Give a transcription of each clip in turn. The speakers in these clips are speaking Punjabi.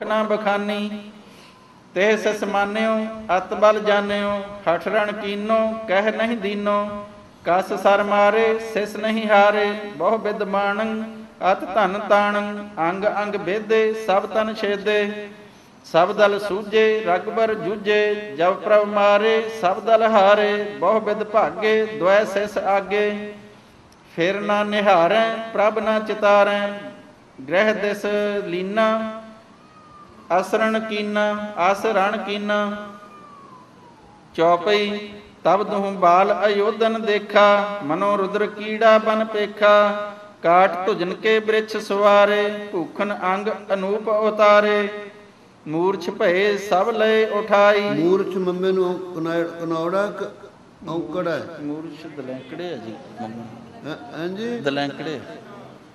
ਨਾ ਬਖਾਨੀ। ਤੇ ਸਿਸ ਮਾਨਿਓ, ਅਤ ਬਲ ਜਾਣਿਓ, ਹਠ ਕੀਨੋ, ਕਹਿ ਨਹੀਂ ਦੀਨੋ। ਕਸ ਸਰ ਮਾਰੇ, ਸਿਸ ਨਹੀਂ ਹਾਰੇ, ਬਹੁ ਬਿਦ ਅਤ ਧਨ ਤਾਣੰ, ਅੰਗ ਅੰਗ ਬੇਦੇ, ਸਭ ਤਨ ਛੇਦੇ। ਸਭ ਦਲ ਸੂਝੇ, ਰਗਬਰ ਜੂਝੇ ਜਬ ਪ੍ਰਭ ਮਾਰੇ, ਸਭ ਦਲ ਹਾਰੇ, ਬਹੁ ਬਿਦ ਭਾਗੇ ਦੁਐ ਸਿਸ ਆਗੇ। ਫਿਰ ਨਾ ਨਿਹਾਰੈ, ਪ੍ਰਭ ਨਾ ਚਿਤਾਰੈ, ਗ੍ਰਹਿ ਦਿਸ ਲੀਨਾ ਅਸਰਣ ਕੀਨਾ ਆਸਰਣ ਕੀਨਾ। ਚੌਪਈ ਤਬ ਦੁਹ ਬਾਲ ਅਯੋਧਨ ਦੇਖਾ ਮਨੋ ਰੁਦਰ ਕੀੜਾ ਬਨ ਪੇਖਾ। ਕਾਟ ਤੁਜਨ ਕੇ ਬ੍ਰਿਛ ਸਵਾਰੇ ਭੂਖਨ ਅੰਗ ਅਨੂਪ ਉਤਾਰੇ। ਮੂਰਛ ਭਏ ਸਭ ਲਏ ਉਠਾਈ। ਮੂਰਛ ਮੰਮੇ ਨੂੰ ਕਨੌੜ- ਔਂਕੜ ਹੈ। ਮੂਰਛ ਦਲੈਂਕੜੇ ਆ ਜੀ ਹੈਂ- ਹਾਂਜੀ ਦਲੈਂਕੜੇ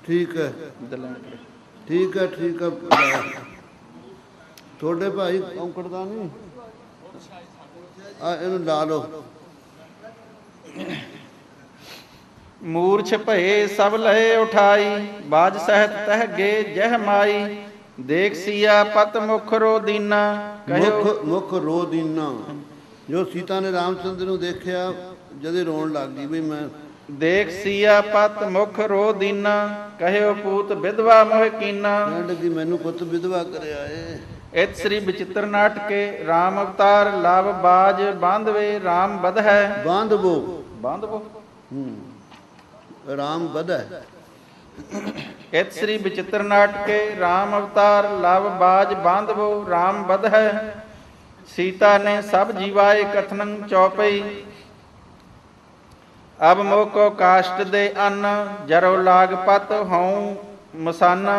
ਠੀਕ ਹੈ। ਦਲੈਂਕੜੇ। ਠੀਕ ਹੈ ਠੀਕ ਹੈ। ਤੁਹਾਡੇ ਭਾਈ ਔਂਕੜ ਦਾ ਨਹੀਂ। ਆ ਇਹਨੂੰ ਲਾ ਲਓ। ਮੂਰਛ ਭਏ ਸਭ ਲਏ ਉਠਾਈ ਬਾਜ ਸਹਿਤ ਤਹ ਗੇ ਜਹ ਮਾਈ। ਦੇਖ ਸੀਆ ਪਤ ਮੁਖ ਰੋ ਦੀਨਾ ਕਹਿਓ ਮੁਖ ਮੁਖ ਰੋ ਦੀਨਾ ਜੋ ਸੀਤਾ ਨੇ ਰਾਮਚੰਦਰ ਨੂੰ ਦੇਖਿਆ ਜਦੇ ਰੋਣ ਲੱਗ ਗਈ ਵੀ ਮੈਂ ਦੇਖ ਸੀਆ ਪਤ ਮੁਖ ਰੋ ਦੀਨਾ ਕਹਿਓ ਪੂਤ ਵਿਧਵਾ ਮੋਹ ਕੀਨਾ ਕਹਿਣ ਲੱਗੀ ਮੈਨੂੰ ਪੁੱਤ ਵਿਧਵਾ ਕਰਿਆ ਏ। ਇਤ ਸ੍ਰੀ ਵਿਚਿਤ੍ਰ ਨਾਟਕੇ RAM ਅਵਤਾਰ ਲਵ ਬਾਜ ਬਾਂਧਵੇ RAM ਬਧ ਹੈ ਬਾਂਧਵੋ। ਬਾਂਧਵੋ। ਹੂੰ ਰਾਮ ਵਧੈ। ਇਤ ਸ੍ਰੀ ਵਿਚਿਤ੍ਰ ਨਾਟਕੇ RAM ਅਵਤਾਰ ਲਵ ਬਾਜ ਬਾਂਧਵੋ RAM ਬਧ ਹੈ ਸੀਤਾ ਨੇ ਸਭ ਜੀਵਾਏ ਕਥਨੰ ਚੌਪਈ। ਅਬ ਮੋਕੋ ਕਾਸ਼ਟ ਦੇ ਅੰਨ ਜਰੋ ਲਾਗ ਪਤ ਹਉ ਮਸਾਨਾ।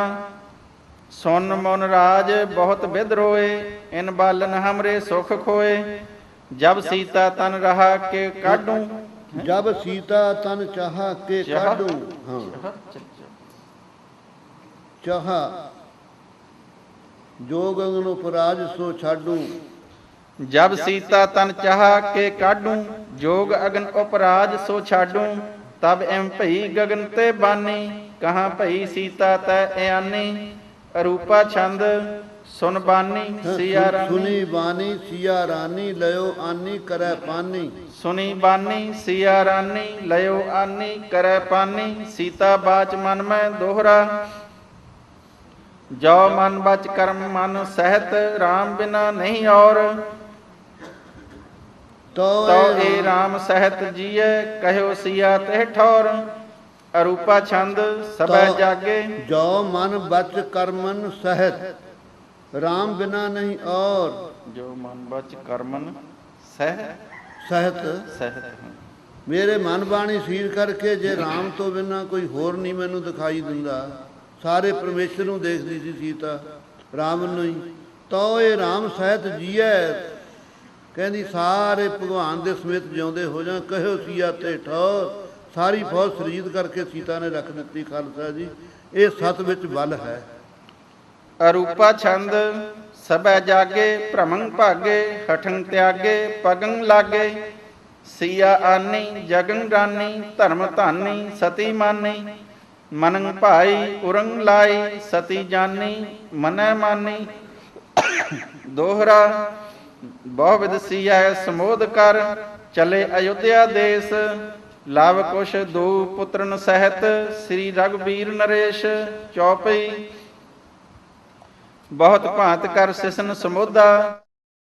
ਸੁਨ ਮਨ ਰਾਜ ਬਹੁਤ ਵਿਦ ਰੋਏ ਇਨ ਬਾਲਨ ਹਮਰੇ ਸੁਖ ਖੋਏ। ਜਬ ਸੀਤਾ ਤਨ ਰਹਾ ਕੇ ਕਾਢੂ। ਜਬ ਸੀਤਾ ਤਨ ਚਾਹਾ ਕੇ। ਕਾਢੂ ਹਾਂ। ਚਾਹਾ ਜੋ ਗੰਗਨ ਉਪਰਾਜ ਸੋ ਛਾਡੂ। ਜਬ ਸੀਤਾ ਤਨ ਚਾਹਾ ਕੇ ਕਾਢੂ ਜੋਗ ਅਗਨ ਉਪਰਾਜ ਸੋ ਛਾਡੂ। ਤਬ ਐਮ ਭਈ ਗਗਨ ਤੇ ਬਾਨੀ ਕਹਾਂ ਭਈ ਸੀਤਾ ਤੈ ਇਆਨੀ। ਅਰੂਪਾ ਛੰਦ ਸੁਨ ਬਾਨੀ ਸੀਆ ਰਾਨੀ। ਸੁਨੀ ਬਾਣੀ ਸੀਆ ਰਾਨੀ ਲਿਓ ਆਨੀ ਕਰੈ ਪਾਨੀ। ਸੁਨੀ ਬਾਨੀ ਸੀਆ ਰਾਨੀ ਲਿਓ ਆਨੀ ਕਰੈ ਪਾਨੀ। ਸੀਤਾ ਬਾਚ ਮਨ ਮੈਂ ਦੋਹਰਾ। ਜੋ ਮਨ ਬਚ ਕਰਮ ਮਨ ਸਹਿਤ RAM ਬਿਨਾ ਨਹੀਂ ਔਰ। ਤੋ ਏ RAM ਸਹਿਤ ਜੀਐ ਕਹਿਓ ਸੀਆ ਤੇ ਠੌਰ। ਅਰੂਪਾ ਛੰਦ ਸਭੈ ਜਾਗੇ। ਜੋ ਮਨ ਬਚ ਕਰਮਨ ਸਹਿਤ ਰਾਮ ਬਿਨਾ ਨਹੀਂ ਔਰ। ਜੋ ਮਨ ਬਚ ਕਰਮਨ ਸਹਿ ਸਹਿਤ। ਸਹਿਤ। ਮੇਰੇ ਮਨ ਬਾਣੀ ਸੀਰ ਕਰਕੇ ਜੇ ਰਾਮ ਤੋਂ ਬਿਨਾ ਕੋਈ ਹੋਰ ਨਹੀਂ ਮੈਨੂੰ ਦਿਖਾਈ ਦਿੰਦਾ ਸਾਰੇ ਪਰਮੇਸ਼ਰ ਨੂੰ ਦੇਖਦੀ ਸੀ ਸੀਤਾ ਰਾਮ ਨੂੰ ਹੀ ਤੋ ਇਹ ਰਾਮ ਸਹਿਤ ਜੀਐ। ਕਹਿੰਦੀ ਸਾਰੇ ਭਗਵਾਨ ਦੇ ਸਮੇਤ ਜਿਉਂਦੇ ਹੋ ਜਾ ਕਹਿਓ ਸੀਆ ਤੇ ਠੌਰ। ਸਾਰੀ ਫੌਜ ਸ਼ਰੀਦ ਕਰਕੇ ਸੀਤਾ ਨੇ ਰੱਖ ਦਿੱਤੀ, ਖਾਲਸਾ ਜੀ। ਇਹ ਸਤ ਵਿੱਚ ਬਲ ਹੈ। ਅਰੂਪਾ ਛੰਦ, ਸਭੈ ਜਾਗੇ, ਭ੍ਰਮੰ ਭਾਗੇ, ਹਠੰ ਤਿਆਗੇ, ਪਗੰ ਲਾਗੇ। ਸੀਆ ਆਨੀ, ਜਗਨ ਰਾਨੀ, ਧਰਮ ਧਾਨੀ, ਸਤੀ ਮਾਨੀ। ਮਨੰ ਭਾਈ ਉਰੰਗ ਲਾਈ, ਸਤੀ ਜਾਨੀ, ਮਨੈ ਮਾਨੀ। ਦੋਹਰਾ, ਬਹੁ ਵਿਦ ਸੀਆ ਸਮੋਧ ਕਰ, ਚਲੇ ਅਯੁੱਧਿਆ ਦੇਸ। ਲਵ ਕੁਸ਼ ਦੋ ਪੁੱਤਰਨ ਸਹਿਤ ਸ੍ਰੀ ਰਗਵੀਰ ਨਰੇਸ਼ ਚੌਪਈ। ਬਹੁਤ ਭਾਂਤ ਕਰ ਸਿਸਨ ਸਮੋਧਾ